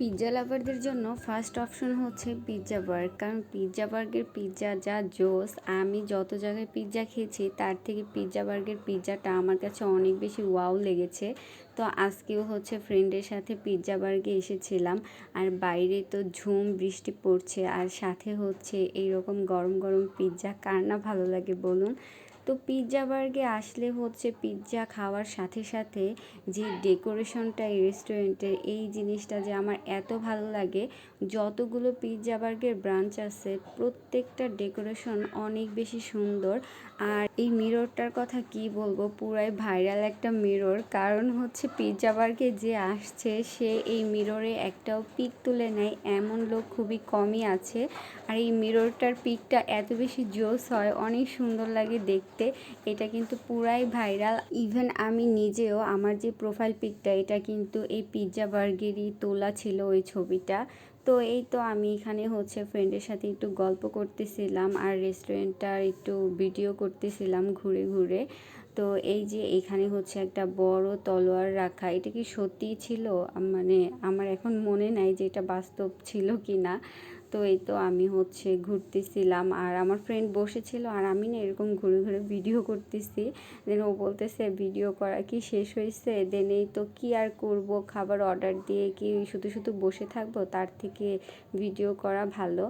Pizza লাভারদের জন্য first option হচ্ছে পিৎজা বার্গ কারণ পিৎজা বার্গের পিৎজা যা জোস, আমি যত জায়গায় পিৎজা খেয়েছি তার থেকে পিৎজা বার্গের পিৎজাটা আমার কাছে অনেক বেশি ওয়াও লেগেছে। তো আজকেও হচ্ছে ফ্রেন্ডের সাথে পিৎজা বার্গে এসেছিলাম আর বাইরে তো ঝুম বৃষ্টি পড়ছে আর সাথে হচ্ছে এইরকম গরম গরম পিৎজা কার না ভালো লাগে বলুন? তো পিৎজা বার্গে আসলে হচ্ছে পিৎজা খাওয়ার সাথে সাথে যে ডেকোরেশনটা এই রেস্টুরেন্টের এই জিনিসটা যে আমার এত ভালো লাগে, যতগুলো পিৎজা বার্গের ব্রাঞ্চ আছে, প্রত্যেকটা ডেকোরেশন অনেক বেশি সুন্দর। আর এই মিররটার কথা কি বলব, পুরাই ভাইরাল একটা মিরর কারণ হচ্ছে পিৎজা বার্গে যে আসছে, সে এই মিররে একটাও পিক তুলে নেয়, এমন লোক খুবই কমই আছে। আর এই মিররটার পিকটা এত বেশি জোস হয়, অনেক সুন্দর লাগে দেখতে। এটা কিন্তু পুরাই ভাইরাল। ইভেন আমি নিজেও আমার যে প্রোফাইল পিকটা এটা কিন্তু এই পিৎজা বার্গেরই তোলা ছিল ওই ছবিটা। তো এই তো আমি এখানে হচ্ছে ফ্রেন্ডের সাথে একটু গল্প করতেছিলাম আর রেস্টুরেন্টটার একটু ভিডিও করতেছিলাম ঘুরে ঘুরে। তো এই যে এখানে হচ্ছে একটা বড় তলোয়ার রাখা, এটা কি সত্যিই ছিল? মানে আমার এখন মনে নাই যে এটা বাস্তব ছিল কি না তো এই তো আমি হচ্ছে ঘুরতেছিলাম। আর আমার ফ্রেন্ড বসেছিল আর আমি না এরকম ঘুরে ঘুরে ভিডিও করতেছি। দেন ও বলতেছে ভিডিও করা কি শেষ হয়েছে দেন এই তো কি আর করব? খাবার অর্ডার দিয়ে কি শুধু শুধু বসে থাকব? তার থেকে ভিডিও করা ভালো।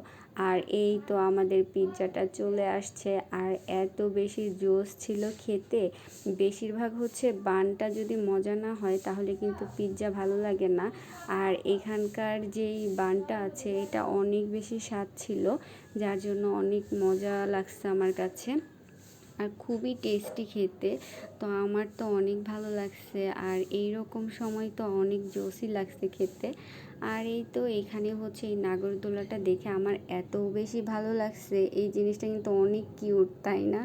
আর এই তো আমাদের পিৎজাটা চলে আসছে। আর এত বেশি জোস ছিল খেতে। বেশিরভাগ হচ্ছে বানটা যদি মজা না হয়, তাহলে কিন্তু পিৎজা ভালো লাগে না। আর এখানকার যেই বানটা আছে, এটা অনেক বেশি স্বাদ ছিল, যার জন্য অনেক মজা লাগছে আমার কাছে। আর খুবই টেস্টি খেতে, তো আমার তো অনেক ভালো লাগছে। আর এই রকম সময় তো অনেক জোসই লাগছে খেতে। আর এই তো এখানে হচ্ছে এই নাগরদোলাটা দেখে আমার এত বেশি ভালো লাগছে। এই জিনিসটা কিন্তু অনেক কিউট তাই না?